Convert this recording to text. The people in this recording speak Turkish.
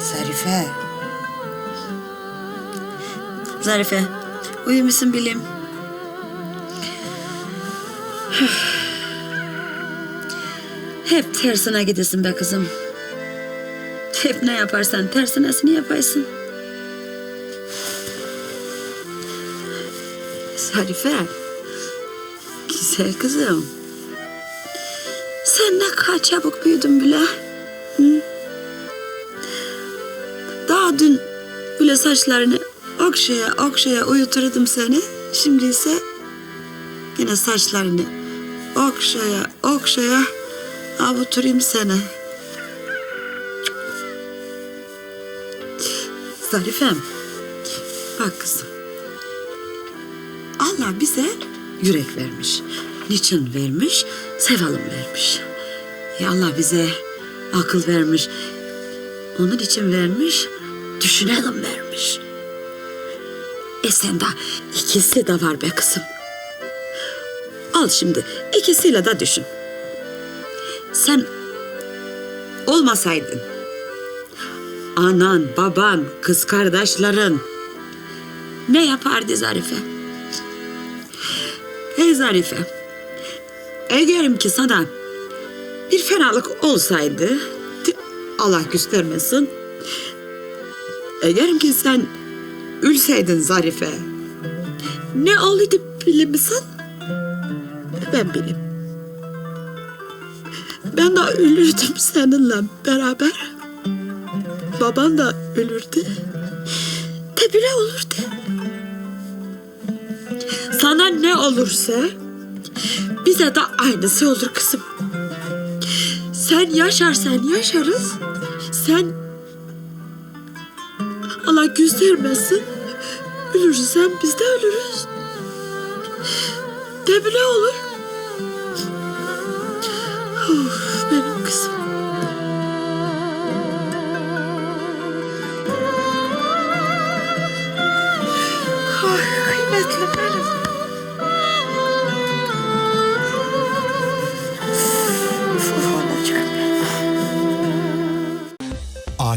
Zarife. Zarife, uyumuşsun bilim. Hep tersine gidesin be kızım. Hep ne yaparsan tersinesini yapaysın. Zarife, güzel kızım. Sen ne kadar çabuk büyüdün bile. Dün Böyle saçlarını okşaya okşaya uyuturdum seni. Şimdi ise yine saçlarını okşaya okşaya avuturayım seni. Zarifem. Bak kızım. Allah bize yürek vermiş. Niçin vermiş? Sevalım vermiş. Ya Allah bize akıl vermiş. Onun için vermiş, düşünelim vermiş. E sen de ikisi de var be kızım. Al şimdi ikisiyle de düşün. Sen olmasaydın, anan, baban, kız kardeşlerin ne yapardı Zarife? Hey Zarife, eğerim ki sana bir fenalık olsaydı, Allah göstermesin, eğer ki sen ülseydin Zarife, ne olurdu bilir misin? Ben bileyim. Ben de ölürdüm seninle beraber. Baban da ölürdü. De bile olurdu. Sana ne olursa bize de aynısı olur kızım. Sen yaşarsan yaşarız. Sen Allah göstermesin. Ölürsen biz de ölürüz. De bile olur. Of, benim kızım. Ay kıymetli benim.